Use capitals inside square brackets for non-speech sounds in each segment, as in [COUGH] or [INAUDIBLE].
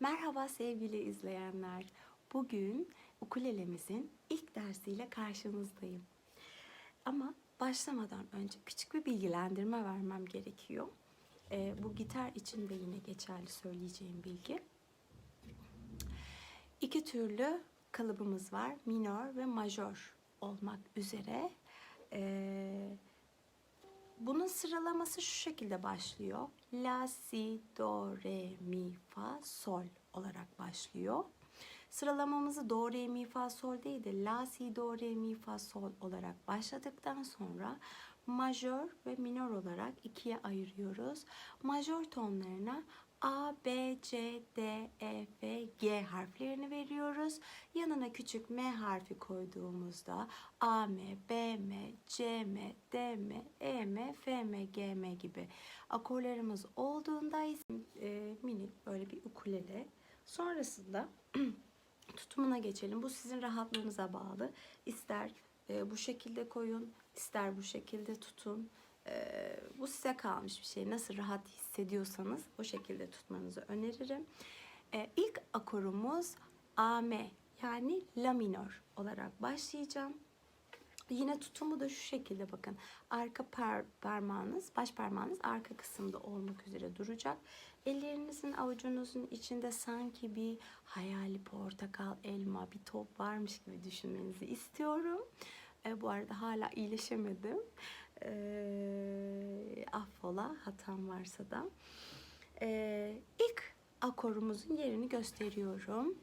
Merhaba sevgili izleyenler. Bugün ukulelemizin ilk dersiyle karşınızdayım. Ama başlamadan önce küçük bir bilgilendirme vermem gerekiyor. Ee, bu gitar için de yine geçerli söyleyeceğim bilgi. İki türlü kalıbımız var. Minor ve majör olmak üzere. Ee, bunun sıralaması şu şekilde başlıyor. La, si, do, re, mi, fa, sol olarak başlıyor. Sıralamamızı do, re, mi, fa, sol değil de la, si, do, re, mi, fa, sol olarak başladıktan sonra majör ve minor olarak ikiye ayırıyoruz. Majör tonlarına A, B, C, D, E, F, G harflerini veriyoruz. Yanına küçük M harfi koyduğumuzda A, M, B, M, C, M, D, M, E, M, F, M, G, M gibi akorlarımız olduğunda e, minik böyle bir ukulele. Sonrasında [CLEARS THROAT] tutumuna geçelim. Bu sizin rahatlığınıza bağlı. İster e, bu şekilde koyun, ister bu şekilde tutun. Ee, bu size kalmış bir şey. Nasıl rahat hissediyorsanız o şekilde tutmanızı öneririm. Ee, ilk akorumuz AM yani La minor olarak başlayacağım. Yine tutumu da şu şekilde bakın. Arka par parmağınız, baş parmağınız arka kısımda olmak üzere duracak. Ellerinizin avucunuzun içinde sanki bir hayali portakal, elma, bir top varmış gibi düşünmenizi istiyorum. E, bu arada hala iyileşemedim. E, affola hatam varsa da. E, ilk akorumuzun yerini gösteriyorum.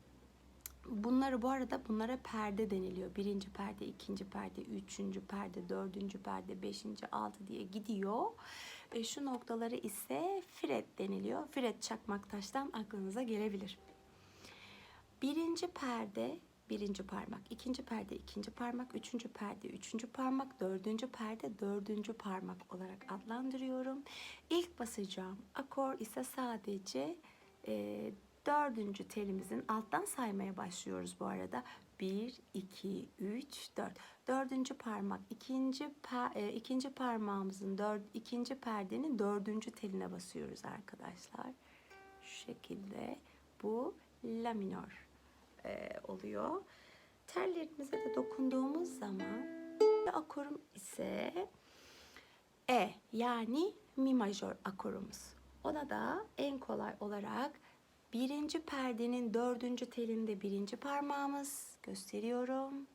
Bunları bu arada bunlara perde deniliyor. Birinci perde, ikinci perde, üçüncü perde, dördüncü perde, beşinci, altı diye gidiyor. E, şu noktaları ise fret deniliyor. Fret çakmak taştan aklınıza gelebilir. Birinci perde birinci parmak, ikinci perde, ikinci parmak, üçüncü perde, üçüncü parmak, dördüncü perde, dördüncü parmak olarak adlandırıyorum. İlk basacağım akor ise sadece e, dördüncü telimizin alttan saymaya başlıyoruz bu arada. 1, 2, 3, 4. Dördüncü parmak, ikinci, pa, e, ikinci parmağımızın dört, ikinci perdenin dördüncü teline basıyoruz arkadaşlar. Şu şekilde bu la minor e, oluyor. Tellerimize de dokunduğumuz zaman akorum ise E yani mi majör akorumuz. Ona da en kolay olarak birinci perdenin dördüncü telinde birinci parmağımız gösteriyorum.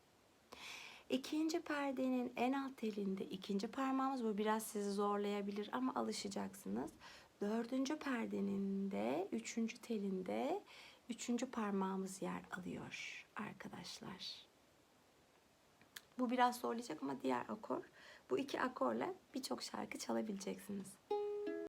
İkinci perdenin en alt telinde ikinci parmağımız bu biraz sizi zorlayabilir ama alışacaksınız. Dördüncü perdenin de üçüncü telinde üçüncü parmağımız yer alıyor arkadaşlar. Bu biraz zorlayacak ama diğer akor bu iki akorla birçok şarkı çalabileceksiniz.